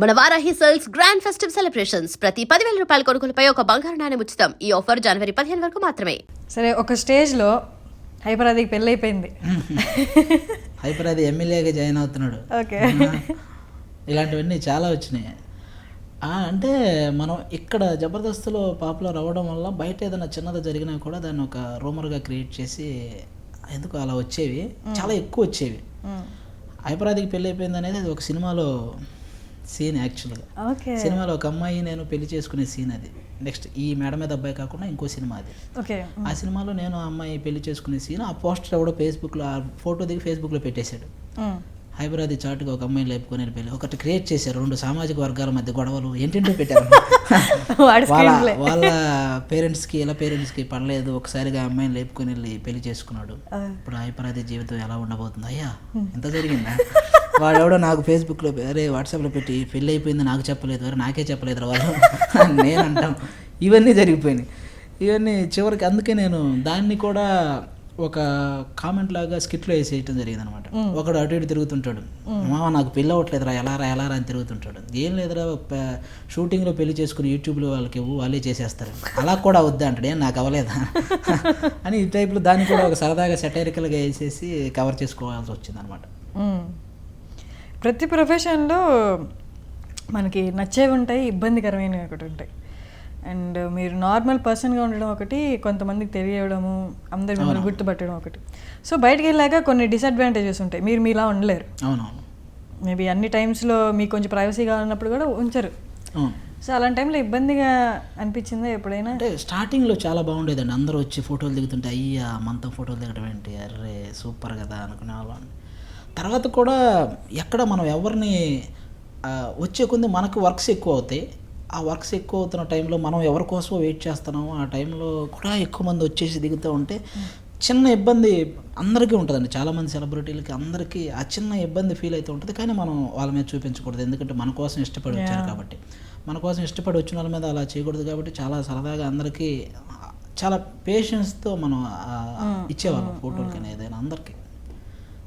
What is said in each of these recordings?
మన Varahi sales grand festive celebrations. ప్రతి పదివేల రూపాయల కొనుగోలుపై ఒక బంగారు నాణెం ఉచితం. ఈ ఆఫర్ జనవరి పదిహేను వరకు మాత్రమే. సరే ఒక స్టేజ్లో హైపర్ అది పెళ్ళైపోయింది. హైపర్ అది ఎమ్మెల్యేగా జాయిన్ అవుతున్నాడు. ఓకే. ఇలాంటివన్నీ చాలా వచ్చినాయి. ఆ, అంటే మనం ఇక్కడ జబర్దస్త్లో పాపులర్ అవ్వడం వల్ల బయట ఏదైనా చిన్నది జరిగినా కూడా దాన్ని ఒక రూమర్గా క్రియేట్ చేసి ఎందుకు అలా వచ్చేవి? చాలా ఎక్కువ వచ్చేవి. హైపరాదికి పెళ్ళి అయిపోయింది అనేది అది ఒక సినిమాలో సీన్ యాక్చువల్గా సినిమాలో ఒక అమ్మాయి నేను పెళ్ళి చేసుకునే సీన్ అది. నెక్స్ట్ ఈ మేడ మీద అబ్బాయి కాకుండా ఇంకో సినిమా అది. ఓకే ఆ సినిమాలో నేను అమ్మాయి పెళ్ళి చేసుకునే సీన్ ఆ పోస్టర్ ఎవడో ఫేస్బుక్లో ఆ ఫోటో దిగి ఫేస్బుక్లో పెట్టేశాడు. హైదరాబాద్ చాటుగా ఒక అమ్మాయిని లేపుకొని వెళ్ళి ఒకటి క్రియేట్ చేశారు. రెండు సామాజిక వర్గాల మధ్య గొడవలు ఏంటంటో పెట్టారు? వాళ్ళ వాళ్ళ పేరెంట్స్కి ఇలా పేరెంట్స్కి పడలేదు. ఒకసారిగా అమ్మాయిని లేపుకొని వెళ్ళి పెళ్ళి చేసుకున్నాడు. ఇప్పుడు హైపరాది జీవితం ఎలా ఉండబోతుంది? అయ్యా ఎంత జరిగిందా? వాడెవడో నాకు ఫేస్బుక్లో అరే వాట్సాప్లో పెట్టి పెళ్ళి అయిపోయింది నాకు చెప్పలేదు అరే నాకే చెప్పలేదు వాళ్ళు నేను అంటాం. ఇవన్నీ జరిగిపోయినాయి. ఇవన్నీ చివరికి అందుకే నేను దాన్ని కూడా ఒక కామెంట్ లాగా స్కిట్లో వేసేయటం జరిగింది అనమాట ఒకడు అటు ఇటు తిరుగుతుంటాడు. మామ. నాకు పెళ్ళి అవ్వట్లేదురా ఎలా రా ఎలా రా అని తిరుగుతుంటాడు. ఏం లేదురా షూటింగ్లో పెళ్ళి చేసుకుని యూట్యూబ్లో వాళ్ళకి ఇవ్వు, వాళ్ళే చేసేస్తారు. అలా కూడా వద్దా అంటాడు. ఏం నాకు అవ్వలేదా? అని ఈ టైప్లో దాన్ని కూడా ఒక సరదాగా సెటైరికల్గా వేసేసి కవర్ చేసుకోవాల్సి వచ్చింది అనమాట ప్రతి ప్రొఫెషన్లో మనకి నచ్చేవి ఉంటాయి ఇబ్బందికరమైనవి ఒకటి ఉంటాయి. అండ్ మీరు నార్మల్ పర్సన్గా ఉండడం ఒకటి కొంతమందికి తెలియడము అందరు మిమ్మల్ని గుర్తుపట్టడం ఒకటి. సో బయటికి వెళ్ళాక కొన్ని డిసడ్వాంటేజెస్ ఉంటాయి. మీరు మీలా ఉండలేరు. అవునవును. మేబీ అన్ని టైమ్స్లో మీకు కొంచెం ప్రైవసీ కావాలన్నప్పుడు కూడా ఉంచరు. సో అలాంటి టైంలో ఇబ్బందిగా అనిపించిందా ఎప్పుడైనా? అంటే స్టార్టింగ్లో చాలా బాగుండేదండి. అందరూ వచ్చి ఫోటోలు దిగుతుంటే అయ్యా మనతో ఫోటోలు దిగడం ఏంటి? అర్రే సూపర్ కదా అనుకునే వాళ్ళం తర్వాత కూడా ఎక్కడ మనం ఎవరిని వచ్చే కొద్ది మనకు వర్క్స్ ఎక్కువ అవుతాయి. ఆ వర్క్స్ ఎక్కువ అవుతున్న టైంలో మనం ఎవరి కోసమో వెయిట్ చేస్తున్నామో ఆ టైంలో కూడా ఎక్కువ మంది వచ్చేసి దిగుతూ ఉంటే చిన్న ఇబ్బంది అందరికీ ఉంటుందండి. చాలామంది సెలబ్రిటీలకి అందరికీ ఆ చిన్న ఇబ్బంది ఫీల్ అయితే ఉంటుంది. కానీ మనం వాళ్ళ మీద చూపించకూడదు. ఎందుకంటే మన కోసం ఇష్టపడి వచ్చారు కాబట్టి. మన కోసం ఇష్టపడి వచ్చిన వాళ్ళ మీద అలా చేయకూడదు కాబట్టి చాలా సరదాగా అందరికీ చాలా పేషెన్స్తో మనం ఇచ్చేవాళ్ళం ఫోటోలు కానీ ఏదైనా అందరికీ.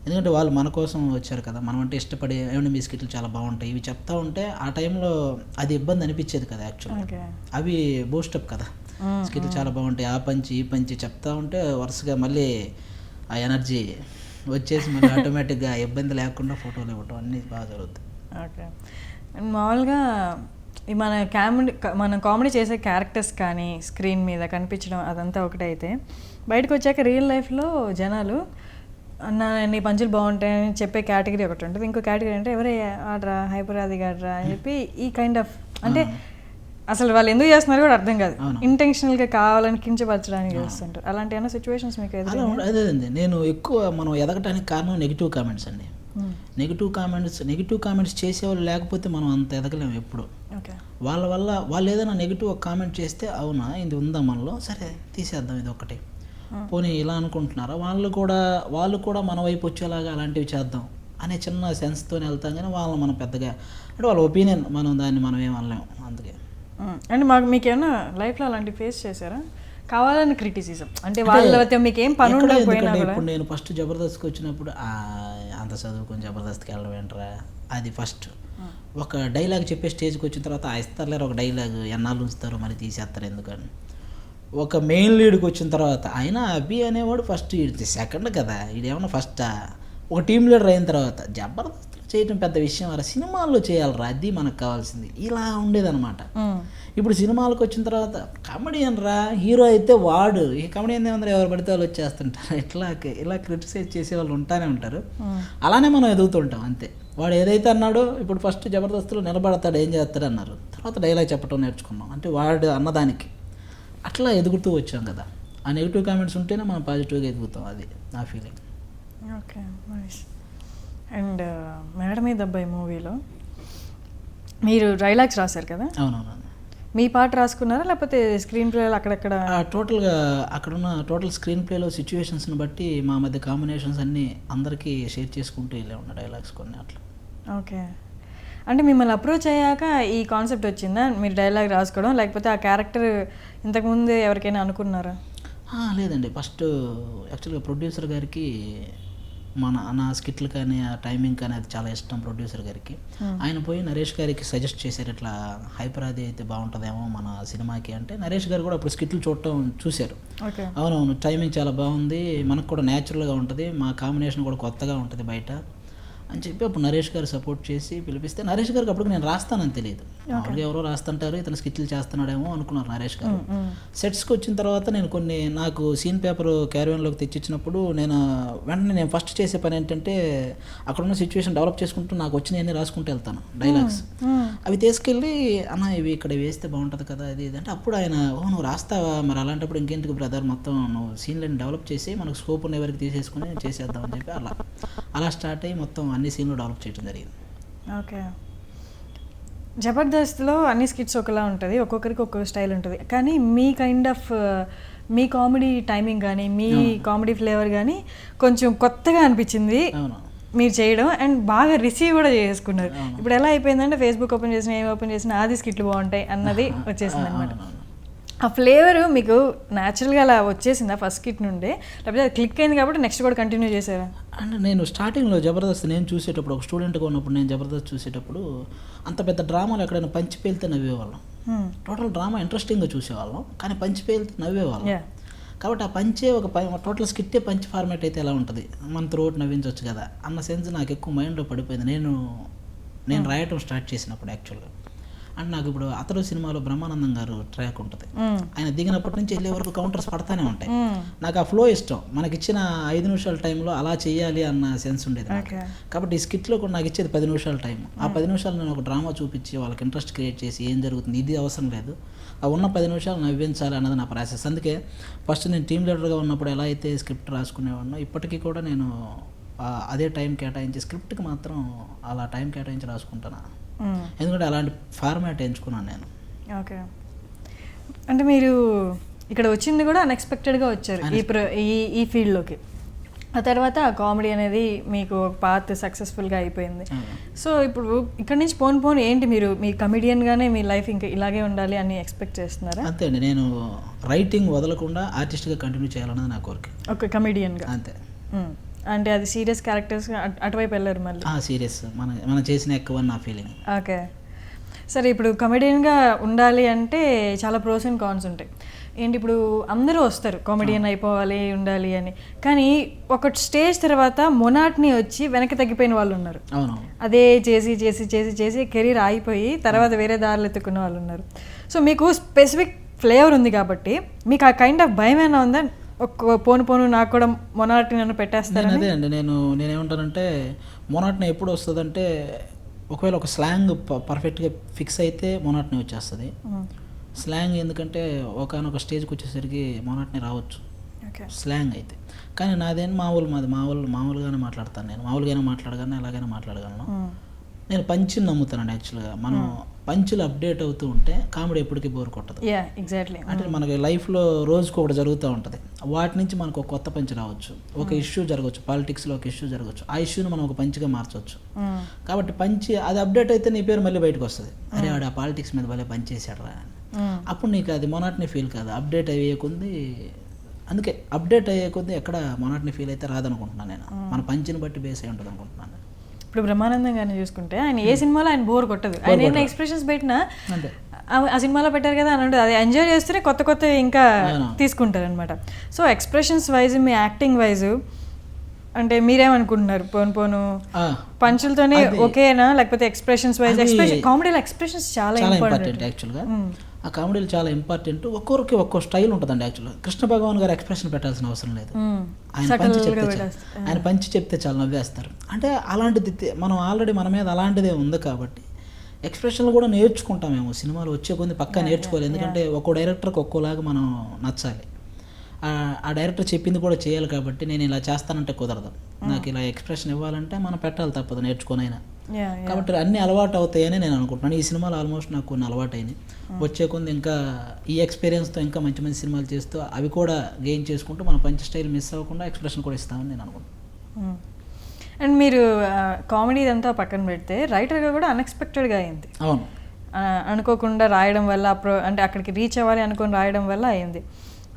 ఎందుకంటే వాళ్ళు మన కోసం వచ్చారు కదా మనం అంటే ఇష్టపడి ఏమంటే బిస్కెట్లు చాలా బాగుంటాయి. ఇవి చెప్తా ఉంటే ఆ టైంలో అది ఇబ్బంది అనిపించేది కదా యాక్చువల్గా అవి బూస్టప్ కదా. స్కిట్లు చాలా బాగుంటాయి. ఆ పంచి ఈ పంచి చెప్తా ఉంటే వరుసగా మళ్ళీ ఆ ఎనర్జీ వచ్చేసి మళ్ళీ ఆటోమేటిక్గా ఇబ్బంది లేకుండా ఫోటోలు ఇవ్వటం అన్నీ బాగా జరుగుతాయి. ఓకే. మామూలుగా ఈ మన కామెడీ మన కామెడీ చేసే క్యారెక్టర్స్ కానీ స్క్రీన్ మీద కనిపించడం అదంతా ఒకటే అయితే బయటకు వచ్చాక రియల్ లైఫ్లో జనాలు అన్న నీ పంచులు బాగుంటాయని చెప్పే కేటగిరీ ఒకటి ఉంటుంది. ఇంకో కేటగిరీ అంటే ఎవరే ఆడరా హైపర్ అది ఆడరా అని చెప్పి ఈ కైండ్ ఆఫ్ అంటే అసలు వాళ్ళు ఎందుకు చేస్తున్నారు కూడా అర్థం కాదు. ఇంటెన్షనల్గా కావాలని కించపరచడానికి చేస్తుంటారు. అలాంటి ఏమైనా సిచ్యువేషన్స్ మీకు అలా ఎదురు ఉండ- అదే అండి నేను ఎక్కువ మనం ఎదగటానికి కారణం నెగిటివ్ కామెంట్స్ అండి. నెగిటివ్ కామెంట్స్ నెగిటివ్ కామెంట్స్ చేసేవాళ్ళు లేకపోతే మనం అంత ఎదగలేము ఎప్పుడు. ఓకే. వాళ్ళ వల్ల వాళ్ళు ఏదైనా నెగిటివ్ కామెంట్ చేస్తే అవునా ఇది ఉందా మనలో? సరే తీసేద్దాం ఇది ఒకటి పోనీ ఇలా అనుకుంటున్నారా? వాళ్ళు కూడా వాళ్ళు కూడా మన వైపు వచ్చేలాగా అలాంటివి చేద్దాం అనే చిన్న సెన్స్తోనే వెళ్తాం కానీ వాళ్ళని మనం పెద్దగా అంటే వాళ్ళ ఒపీనియన్ మనం దాన్ని మనం ఏం అనలేము అందుకే. అంటే మాకు మీకు ఏమైనా లైఫ్లో అలాంటి ఫేస్ చేశారా? కావాలని క్రిటిసిజం అంటే వాళ్ళతో మీకు ఏం పని ఉండకపోయినా ఇప్పుడు నేను ఫస్ట్ జబర్దస్త్కి వచ్చినప్పుడు "ఆ, అంత చదువుకొని జబర్దస్త్కి వెళ్ళడం ఏంట్రా? అది ఫస్ట్ ఒక డైలాగ్ చెప్పే స్టేజ్కి వచ్చిన తర్వాత ఆ ఇస్తారులేరు? ఒక డైలాగ్ ఎన్నాళ్ళు ఉంచుతారో మరి తీసేస్తారు ఎందుకని. ఒక మెయిన్ లీడ్కి వచ్చిన తర్వాత ఆయన అభి అనేవాడు ఫస్ట్ ఇది సెకండ్ కదా. ఇదేమన్నా ఫస్ట్ ఒక టీం లీడర్ అయిన తర్వాత జబర్దస్త్ చేయటం పెద్ద విషయం రా సినిమాల్లో చేయాలరా అది మనకు కావాల్సింది. ఇలా ఉండేదన్నమాట. ఇప్పుడు సినిమాలకు వచ్చిన తర్వాత కమెడియన్ రా హీరో అయితే వాడు. ఈ కమెడియన్ ఏమందరూ ఎవరు పడితే వాళ్ళు వచ్చేస్తుంటారు. ఇట్లా ఇలా క్రిటిసైజ్ చేసే వాళ్ళు ఉంటానే ఉంటారు. అలానే మనం ఎదుగుతుంటాం అంతే. వాడు ఏదైతే అన్నాడో ఇప్పుడు ఫస్ట్ జబర్దస్త్లో నిలబడతాడు ఏం చేస్తాడు అన్నారు. తర్వాత డైలాగ్ చెప్పడం నేర్చుకున్నాం. అంటే వాడు అన్నదానికి. అట్లా ఎదుగుతూ వచ్చాం కదా. ఆ నెగిటివ్ కామెంట్స్ ఉంటేనే మనం పాజిటివ్గా ఎదుగుతాం అది నా feeling okay nice and madam మీద అబ్బాయి మూవీలో మీరు డైలాగ్స్ రాశారు కదా? అవునవును మీ పాట రాసుకున్నారా? లేకపోతే స్క్రీన్ ప్లే అక్కడక్కడ టోటల్గా అక్కడున్న టోటల్ స్క్రీన్ ప్లేలో సిచ్యువేషన్స్ని బట్టి మా మధ్య కాంబినేషన్స్ అన్నీ అందరికీ షేర్ చేసుకుంటూ వెళ్ళే ఉన్న డైలాగ్స్ కొన్ని అట్లా. ఓకే అంటే మిమ్మల్ని అప్రోచ్ అయ్యాక ఈ కాన్సెప్ట్ వచ్చిందా? మీరు డైలాగ్ రాసుకోవడం లేకపోతే ఆ క్యారెక్టర్ ఇంతకుముందే ఎవరికైనా అనుకున్నారా? లేదండి. ఫస్ట్ యాక్చువల్గా ప్రొడ్యూసర్ గారికి మన నా స్కిట్లు కానీ ఆ టైమింగ్ కానీ అది చాలా ఇష్టం ప్రొడ్యూసర్ గారికి. ఆయన పోయి నరేష్ గారికి సజెస్ట్ చేశారు ఇట్లా హైపర్ అది అయితే బాగుంటుందేమో మన సినిమాకి అంటే నరేష్ గారు కూడా అప్పుడు స్కిట్లు చూడటం చూశారు. ఓకే. అవునవును టైమింగ్ చాలా బాగుంది. మనకు కూడా న్యాచురల్గా ఉంటుంది. మా కాంబినేషన్ కూడా కొత్తగా ఉంటుంది బయట. అని చెప్పి అప్పుడు నరేష్ గారు సపోర్ట్ చేసి పిలిపిస్తే నరేష్ గారికి అప్పుడు నేను రాస్తానని తెలియదు. మామూలుగా ఎవరో రాస్తుంటారు ఇతను స్కిట్లు చేస్తున్నాడేమో అనుకున్నారు నరేష్ గారు. సెట్స్కి వచ్చిన తర్వాత నేను కొన్ని నాకు సీన్ పేపర్ క్యారియన్లోకి తెచ్చిచ్చినప్పుడు నేను వెంటనే నేను ఫస్ట్ చేసే పని ఏంటంటే అక్కడ ఉన్న సిచ్యువేషన్ డెవలప్ చేసుకుంటూ నాకు వచ్చినవన్నీ రాసుకుంటూ వెళ్తాను డైలాగ్స్. అవి తీసుకెళ్ళి అన్న ఇవి ఇక్కడ వేస్తే బాగుంటుంది కదా అది ఇది అంటే అప్పుడు ఆయన ఓ నువ్వు రాస్తావా? మరి అలాంటప్పుడు ఇంకేంటికి బ్రదర్ మొత్తం నువ్వు సీన్లని డెవలప్ చేసి మనకు స్కోప్ ఉన్న వరకు తీసేసుకుని చేసేద్దాం అని చెప్పి అలా. అలా స్టార్ట్ అయ్యి మొత్తం అన్ని సీన్లు డెవలప్ చేయడం జరిగింది. ఓకే. జబర్దస్త్లో అన్ని స్కిట్స్ ఒకలా ఉంటుంది ఒక్కొక్కరికి ఒక్కొక్క స్టైల్ ఉంటుంది. కానీ మీ కైండ్ ఆఫ్ మీ కామెడీ టైమింగ్ కానీ మీ కామెడీ ఫ్లేవర్ కానీ కొంచెం కొత్తగా అనిపించింది మీరు చేయడం అండ్ బాగా రిసీవ్ కూడా చేసుకున్నారు. ఇప్పుడు ఎలా అయిపోయిందంటే ఫేస్బుక్ ఓపెన్ చేసినా ఏం ఓపెన్ చేసినా ఆది స్కిట్లు బాగుంటాయి అన్నది వచ్చేసింది అనమాట. ఆ ఫ్లేవర్ మీకు న్యాచురల్గా అలా వచ్చేసిందా ఫస్ట్ స్కిట్ నుండే? లేకపోతే అది క్లిక్ అయింది కాబట్టి నెక్స్ట్ కూడా కంటిన్యూ చేశారా? అంటే నేను స్టార్టింగ్లో జబర్దస్త్ నేను చూసేటప్పుడు ఒక స్టూడెంట్గా ఉన్నప్పుడు నేను జబర్దస్త్ చూసేటప్పుడు అంత పెద్ద డ్రామాలు ఎక్కడైనా పంచి పేలితే నవ్వేవాళ్ళం. టోటల్ డ్రామా ఇంట్రెస్టింగ్గా చూసేవాళ్ళం కానీ పంచి పేలితే నవ్వేవాళ్ళం. కాబట్టి ఆ పంచే ఒక టోటల్ స్కిట్టే పంచ్ ఫార్మాట్ అయితే ఎలా ఉంటుంది? మన త్రోట్ నవ్వించవచ్చు కదా. అన్న సెన్స్ నాకు ఎక్కువ మైండ్లో పడిపోయింది. నేను నేను రాయటం స్టార్ట్ చేసినప్పుడు యాక్చువల్గా అంటే నాకు ఇప్పుడు అతడు సినిమాలో బ్రహ్మానందం గారు ట్రాక్ ఉంటుంది. ఆయన దిగినప్పటి నుంచి వెళ్ళే వరకు కౌంటర్స్ పడతానే ఉంటాయి. నాకు ఆ ఫ్లో ఇష్టం మనకి ఇచ్చిన ఐదు నిమిషాల టైంలో అలా చేయాలి అన్న సెన్స్ ఉండేది. కాబట్టి ఈ స్కిట్లో కూడా నాకు ఇచ్చేది పది నిమిషాల టైం ఆ పది నిమిషాలు నేను ఒక డ్రామా చూపించి వాళ్ళకి ఇంట్రెస్ట్ క్రియేట్ చేసి ఏం జరుగుతుంది ఇది అవసరం లేదు ఆ ఉన్న పది నిమిషాలు నవ్వించాలి అన్నది నా ప్రాసెస్ అందుకే ఫస్ట్ నేను టీమ్ లీడర్గా ఉన్నప్పుడు ఎలా అయితే స్క్రిప్ట్ రాసుకునేవాడినో ఇప్పటికీ కూడా నేను అదే టైం కేటాయించి స్క్రిప్ట్కి మాత్రం అలా టైం కేటాయించి రాసుకుంటాను. ఎందుకంటే అలాంటి ఫార్మాట్ ఎంచుకున్నాను నేను. ఓకే. అంటే మీరు ఇక్కడ వచ్చింది కూడా అన్ఎక్స్పెక్టెడ్గా వచ్చారు ఈ ప్ర ఈ ఈ ఫీల్డ్లోకి. ఆ తర్వాత కామెడీ అనేది మీకు పాత్ సక్సెస్ఫుల్గా అయిపోయింది. సో ఇప్పుడు ఇక్కడ నుంచి పోను పోను ఏంటి మీరు మీ కమిడియన్గానే మీ లైఫ్ ఇంకా ఇలాగే ఉండాలి అని ఎక్స్పెక్ట్ చేస్తున్నారా? అంతే అండి. నేను రైటింగ్ వదలకుండా ఆర్టిస్ట్గా కంటిన్యూ చేయాలన్నది నా కోరిక. ఒక కమిడియన్గా అంతే. అంటే అది సీరియస్ క్యారెక్టర్స్ అటువైపు వెళ్ళారు మళ్ళీ. సీరియస్ మన మనం చేసిన ఎక్కువ నా ఫీలింగ్ ఓకే. సరే ఇప్పుడు కమెడియన్గా ఉండాలి అంటే చాలా ప్రోస్ అండ్ కాన్స్ ఉంటాయి. ఏంటి ఇప్పుడు అందరూ వస్తారు కామెడియన్ అయిపోవాలి ఉండాలి అని. కానీ ఒక స్టేజ్ తర్వాత మొనాట్ని వచ్చి వెనక్కి తగ్గిపోయిన వాళ్ళు ఉన్నారు. అదే చేసి చేసి చేసి చేసి కెరీర్ ఆగిపోయి తర్వాత వేరే దారులు ఎత్తుకున్న వాళ్ళు ఉన్నారు. సో మీకు స్పెసిఫిక్ ఫ్లేవర్ ఉంది కాబట్టి మీకు ఆ కైండ్ ఆఫ్ భయం ఏమైనా ఉందా? ఒక పోను పోను నాకు కూడా మొనాటిని నన్ను నేను పెట్టేస్తారని. అదే అండి నేను నేనేమంటానంటే మొనాట్ని ఎప్పుడు వస్తుందంటే ఒకవేళ ఒక స్లాంగ్ పర్ఫెక్ట్గా ఫిక్స్ అయితే మొనాట్ని వచ్చేస్తుంది. స్లాంగ్ ఎందుకంటే ఒకనొక స్టేజ్కి వచ్చేసరికి మొనాట్ని రావచ్చు. ఓకే. స్లాంగ్ అయితే. కానీ నాదేం మామూలు మాది మామూలు మామూలుగానే మాట్లాడతాను నేను. మామూలుగానే మాట్లాడగలను ఎలాగైనా మాట్లాడగలను. నేను పంచిని నమ్ముతానండి యాక్చువల్గా. మనం పంచులు అప్డేట్ అవుతూ ఉంటే కామెడీ ఎప్పటికీ బోర్ కొట్టదు. యా ఎగ్జాక్ట్లీ అంటే మనకి లైఫ్లో రోజుకు ఒకటి జరుగుతూ ఉంటుంది. వాటి నుంచి మనకు ఒక కొత్త పంచ్ రావచ్చు. ఒక ఇష్యూ జరగవచ్చు. పాలిటిక్స్లో ఒక ఇష్యూ జరగవచ్చు. ఆ ఇష్యూని మనం ఒక పంచ్గా మార్చవచ్చు కాబట్టి పంచి అది అప్డేట్ అయితే నీ పేరు మళ్ళీ బయటకు వస్తుంది. అరే వాడు ఆ పాలిటిక్స్ మీద భలే పంచ్ చేశాడు రా అప్పుడు నీకు అది మొనాట్ని ఫీల్ కాదు. అప్డేట్ అయ్యే కొద్దీ అందుకే అప్డేట్ అయ్యే కొద్దీ ఎక్కడ మొనాట్ని ఫీల్ అయితే రాదనుకుంటున్నాను నేను. మన పంచిని బట్టి బేస్ అయి ఉంటుంది అనుకుంటున్నాను ఇప్పుడు బ్రహ్మానందం గారిని చూసుకుంటే ఆయన ఏ సినిమాలో ఆయన బోర్ కొట్టదు. ఆయన ఎన్ని ఎక్స్ప్రెషన్స్ పెట్టినా ఆ- సినిమాలో పెట్టారు కదా అని ఉంటుంది అది ఎంజాయ్ చేస్తూనే కొత్త కొత్త ఇంకా. తీసుకుంటారు అనమాట సో ఎక్స్ప్రెషన్స్ వైజ్ మీ యాక్టింగ్ వైజ్ అంటే మీరేమనుకుంటున్నారు? పోను పోను. పంచులతోనే ఓకేనా? లేకపోతే ఎక్స్ప్రెషన్స్ వైజ్ ఎక్స్ప్రెషన్ కామెడీలో ఎక్స్ప్రెషన్స్ చాలా ఇంపార్టెంట్ యాక్చువల్గా ఆ కామెడీలు చాలా ఇంపార్టెంట్ ఒక్కొక్కరికి ఒక్కో స్టైల్ ఉంటుందండి యాక్చువల్గా కృష్ణ భగవాన్ గారు ఎక్స్ప్రెషన్ పెట్టాల్సిన అవసరం లేదు. ఆయన పంచి చెప్తే ఆయన పంచి చెప్తే చాలా నవ్వేస్తారు. అంటే అలాంటిది మనం ఆల్రెడీ మన మీద అలాంటిదే ఉంది కాబట్టి ఎక్స్ప్రెషన్లు కూడా నేర్చుకుంటామేమో సినిమాలు వచ్చే కొద్ది పక్కా నేర్చుకోవాలి. ఎందుకంటే ఒక్కో డైరెక్టర్కి ఒక్కోలాగా మనం నచ్చాలి. ఆ- డైరెక్టర్ చెప్పింది కూడా చేయాలి కాబట్టి నేను ఇలా చేస్తానంటే కుదరదు. నాకు ఇలా ఎక్స్ప్రెషన్ ఇవ్వాలంటే మనం పెట్టాలి తప్పదు నేర్చుకొనైనా కాబట్టి అన్ని అలవాటు అవుతాయని నేను అనుకుంటున్నాను. ఈ సినిమాలు ఆల్మోస్ట్ నాకు కొన్ని అలవాటు అయినాయి వచ్చే కొంది ఇంకా ఈ ఎక్స్పీరియన్స్తో ఇంకా మంచి మంచి సినిమాలు చేస్తూ అవి కూడా గెయిన్ చేసుకుంటూ మన పంచ స్టైల్ మిస్ అవ్వకుండా ఎక్స్ప్రెషన్ కూడా ఇస్తామని నేను అనుకుంటున్నాను. అండ్ మీరు కామెడీ ఇదంతా పక్కన పెడితే రైటర్గా కూడా అన్ఎక్స్పెక్టెడ్గా అయింది. అవును. అనుకోకుండా రాయడం వల్ల అంటే అక్కడికి రీచ్ అవ్వాలి అనుకొని రాయడం వల్ల అయింది.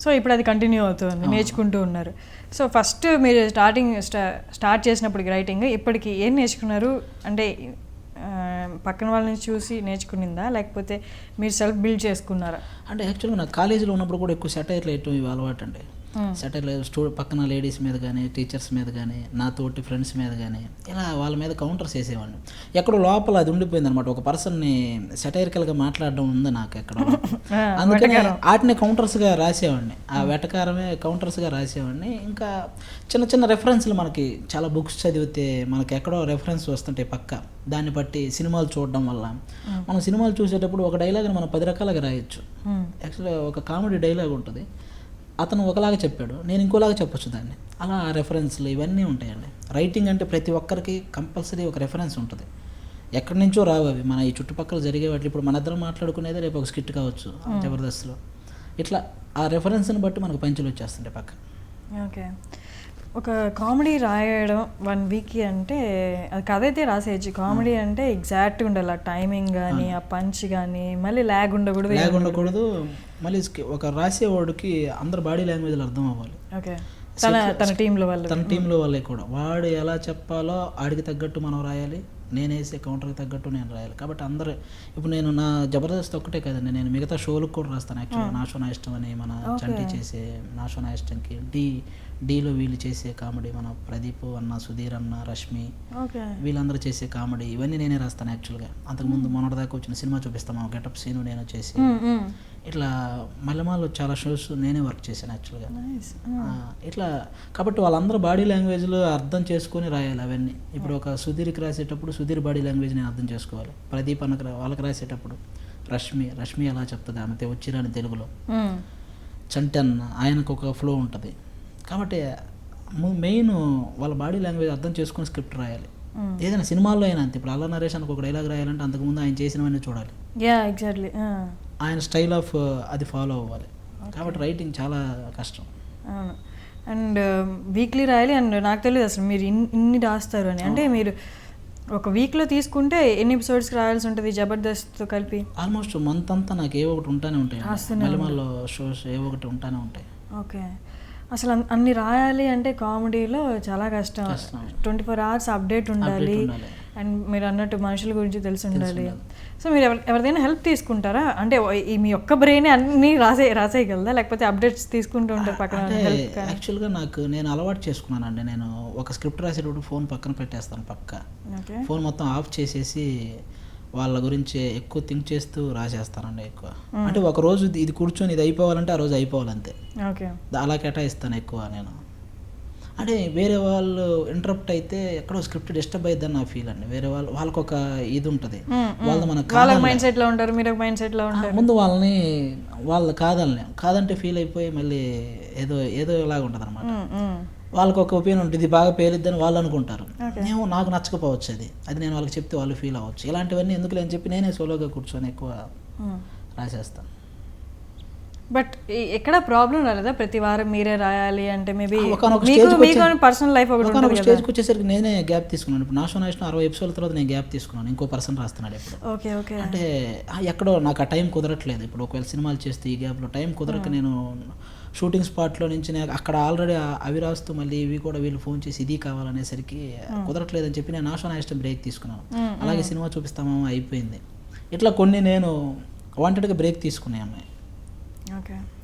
సో ఇప్పుడు అది కంటిన్యూ అవుతుంది నేర్చుకుంటూ ఉన్నారు. సో ఫస్ట్ మీరు స్టార్టింగ్ స్టా స్టార్ట్ చేసినప్పుడు రైటింగ్ ఇప్పటికి ఏం నేర్చుకున్నారు? అంటే పక్కన వాళ్ళని చూసి నేర్చుకునిందా? లేకపోతే మీరు సెల్ఫ్ బిల్డ్ చేసుకున్నారా? అంటే యాక్చువల్గా నాకు కాలేజీలో ఉన్నప్పుడు కూడా ఎక్కువ సెటైర్లు వేయటం ఇవి అలవాటు అండి. సెటైర్లు స్టూ పక్కన లేడీస్ మీద కానీ టీచర్స్ మీద కానీ నా తోటి ఫ్రెండ్స్ మీద కానీ ఇలా వాళ్ళ మీద కౌంటర్స్ వేసేవాడిని. ఎక్కడో లోపల అది ఉండిపోయింది అనమాట ఒక పర్సన్ని సెటైరికల్గా మాట్లాడడం ఉంది నాకు ఎక్కడ. అందుకని వాటిని కౌంటర్స్గా రాసేవాడిని. ఆ వెటకారమే కౌంటర్స్గా రాసేవాడిని. ఇంకా చిన్న చిన్న రెఫరెన్స్లు మనకి చాలా బుక్స్ చదివితే మనకి ఎక్కడో రెఫరెన్స్ వస్తుంటాయి పక్క. దాన్ని బట్టి సినిమాలు చూడడం వల్ల. మనం సినిమాలు చూసేటప్పుడు ఒక డైలాగ్ని మనం పది రకాలుగా రాయొచ్చు. యాక్చువల్గా ఒక కామెడీ డైలాగ్ ఉంటుంది. అతను ఒకలాగా చెప్పాడు నేను ఇంకోలాగా చెప్పొచ్చు దాన్ని. అలా రెఫరెన్స్లు ఇవన్నీ ఉంటాయండి. రైటింగ్ అంటే ప్రతి ఒక్కరికి కంపల్సరీ ఒక రెఫరెన్స్ ఉంటుంది. ఎక్కడి నుంచో రావు అవి. మన ఈ చుట్టుపక్కల జరిగే వాటి ఇప్పుడు మన ఇద్దరం మాట్లాడుకునేది రేపు ఒక స్కిట్ కావచ్చు జబర్దస్త్లో. ఇట్లా ఆ రెఫరెన్స్ని బట్టి మనకు పంచులు వచ్చేస్తుంటాయి పక్క ఓకే. ఒక కామెడీ రాయడం వన్ వీక్కి అంటే అది కథ అయితే రాసేయచ్చు. కామెడీ అంటే ఎగ్జాక్ట్గా ఉండాలి. ఆ టైమింగ్ కానీ ఆ పంచ్ కానీ మళ్ళీ ల్యాగ్ ఉండకూడదు. లాగ్ ఉండకూడదు. మళ్ళీ ఒక రాసేవాడికి అందరు బాడీ లాంగ్వేజ్లు అర్థం అవ్వాలి. తన తన టీంలో వాళ్ళు తన టీంలో వాళ్ళే కూడా. వాడు ఎలా చెప్పాలో ఆడికి తగ్గట్టు మనం రాయాలి. నేను వేసే కౌంటర్కి తగ్గట్టు నేను రాయాలి. కాబట్టి అందరూ ఇప్పుడు నేను నా జబర్దస్త్ ఒక్కటే కదండి. నేను మిగతా షోలకు కూడా రాస్తాను యాక్చువల్గా. నా షో నా ఇష్టం అని మన చంటి చేసే నా షో నా ఇష్టంకి. డి డీలో వీళ్ళు చేసే కామెడీ మన ప్రదీప్ అన్న సుధీర్ అన్న రష్మి వీళ్ళందరూ చేసే కామెడీ. ఇవన్నీ నేనే రాస్తాను యాక్చువల్గా. అంతకుముందు మొన్నటిదాకా వచ్చిన సినిమా చూపిస్తాము గెటప్ సీను నేను చేసి ఇట్లా మల్లెమాలో చాలా షోస్ నేనే వర్క్ చేశాను యాక్చువల్గా ఇట్లా కాబట్టి వాళ్ళందరూ బాడీ లాంగ్వేజ్లు అర్థం చేసుకొని రాయాలి అవన్నీ. ఇప్పుడు ఒక సుధీర్కి రాసేటప్పుడు సుధీర్ బాడీ లాంగ్వేజ్ నేను అర్థం చేసుకోవాలి. ప్రదీప్ అన్నకు రా- వాళ్ళకి రాసేటప్పుడు. రష్మి రష్మి ఎలా చెప్తుంది ఆమె వచ్చిరాని తెలుగులో. చంటి అన్న ఆయనకు ఒక ఫ్లో ఉంటుంది. కాబట్టి మెయిన్ వాళ్ళ బాడీ లాంగ్వేజ్ అర్థం చేసుకొని స్క్రిప్ట్ రాయాలి. ఏదైనా సినిమాల్లో అయినా అంతే. ఇప్పుడు అల్లా నరేషన్కి ఒక డైలాగ్ రాయాలంటే అంతకుముందు ఆయన చేసినవన్నీ చూడాలి. యా ఎగ్జాక్ట్లీ ఆయన స్టైల్ ఆఫ్ అది ఫాలో అవ్వాలి. కాబట్టి రైటింగ్ చాలా కష్టం. అవును. అండ్ వీక్లీ రాయాలి అండ్ నాకు తెలియదు అసలు మీరు ఇన్ని రాస్తారు అని అంటే మీరు ఒక వీక్లో తీసుకుంటే ఎన్ని ఎపిసోడ్స్కి రాయాల్సి ఉంటుంది? జబర్దస్త్ కలిపి? ఆల్మోస్ట్ మంత్ అంతా నాకు ఏ ఒకటి ఉంటానే ఉంటాయి మల్లెమాల్లో షోస్ ఏ ఒకటి ఉంటానే ఉంటాయి. ఓకే. అసలు అన్- అన్ని రాయాలి అంటే కామెడీలో చాలా కష్టం. ట్వంటీ ఫోర్ అవర్స్ అప్డేట్ ఉండాలి. అండ్ మీరు అన్నట్టు మనుషుల గురించి తెలిసి ఉండాలి సో మీరు ఎవరి ఎవరిదైనా హెల్ప్ తీసుకుంటారా? అంటే ఈ మీ ఒక్క బ్రెయిన్ అన్ని రాసే రాసేయగలదా? లేకపోతే అప్డేట్స్ తీసుకుంటూ ఉంటారు పక్కన యాక్చువల్గా నాకు నేను అలవాటు చేసుకున్నానండి. నేను ఒక స్క్రిప్ట్ రాసేటప్పుడు ఫోన్ పక్కన పెట్టేస్తాను పక్క. ఫోన్ మొత్తం ఆఫ్ చేసేసి వాళ్ళ గురించి ఎక్కువ థింక్ చేస్తూ రాసేస్తానండి ఎక్కువ. అంటే ఒక రోజు ఇది- కూర్చొని ఇది అయిపోవాలంటే ఆ రోజు అయిపోవాలంతే. అలా కేటాయిస్తాను ఎక్కువ నేను. అంటే వేరే వాళ్ళు ఇంటరప్ట్ అయితే ఎక్కడో స్క్రిప్ట్ డిస్టర్బ్ అయిద్దని నా ఫీల్ అండి. వేరే వాళ్ళు వాళ్ళకి ఒక ఇది ఉంటుంది. వాళ్ళది మనకు వాళ్ళ మైండ్ సెట్లో ఉంటారు మీరు మైండ్ సెట్లో ఉంటారు. ముందు వాళ్ళని వాళ్ళు కాదనలేం. కాదంటే ఫీల్ అయిపోయి మళ్ళీ ఏదో ఏదో ఇలాగ ఉంటుంది అనమాట. వాళ్ళకి ఒక ఒపీనియన్ ఉంటుంది ఇది బాగా పేలిద్దని వాళ్ళు అనుకుంటారు. ఏమో నాకు నచ్చకపోవచ్చు అది. అది నేను వాళ్ళకి చెప్తే వాళ్ళు ఫీల్ అవ్వచ్చు. ఇలాంటివన్నీ ఎందుకు అని చెప్పి నేనే సోలోగా కూర్చొని ఎక్కువ. రాసేస్తాను. బట్ ఎక్కడ ప్రాబ్లం రాలేదా? ప్రతి వారం మీరే రాయాలి అంటే మేబీ పర్సనల్ లైఫ్ ఒకటి స్టేజ్కి వచ్చేసరికి నేనే గ్యాప్ తీసుకున్నాను. ఇప్పుడు నాశనం నాశనం అరవై ఎపిసోడ్ల తర్వాత నేను గ్యాప్ తీసుకున్నాను. ఇంకో పర్సన్ రాస్తున్నాడు ఇప్పుడు ఓకే ఓకే. అంటే ఎక్కడో నాకు ఆ టైం కుదరట్లేదు. ఇప్పుడు ఒకవేళ సినిమాలు చేస్తే ఈ గ్యాప్లో టైం కుదరక నేను షూటింగ్ స్పాట్లో నుంచి నేను అక్కడ ఆల్రెడీ అవి రాస్తూ మళ్ళీ ఇవి కూడా వీళ్ళు ఫోన్ చేసి ఇది కావాలనేసరికి కుదరట్లేదు అని చెప్పి నేను నాశనం ఇష్టం బ్రేక్ తీసుకున్నాను. అలాగే సినిమా చూపిస్తామో అయిపోయింది. ఇట్లా కొన్ని నేను వాంటెడ్గా బ్రేక్ తీసుకున్నాయి అమ్మాయి. ఓకే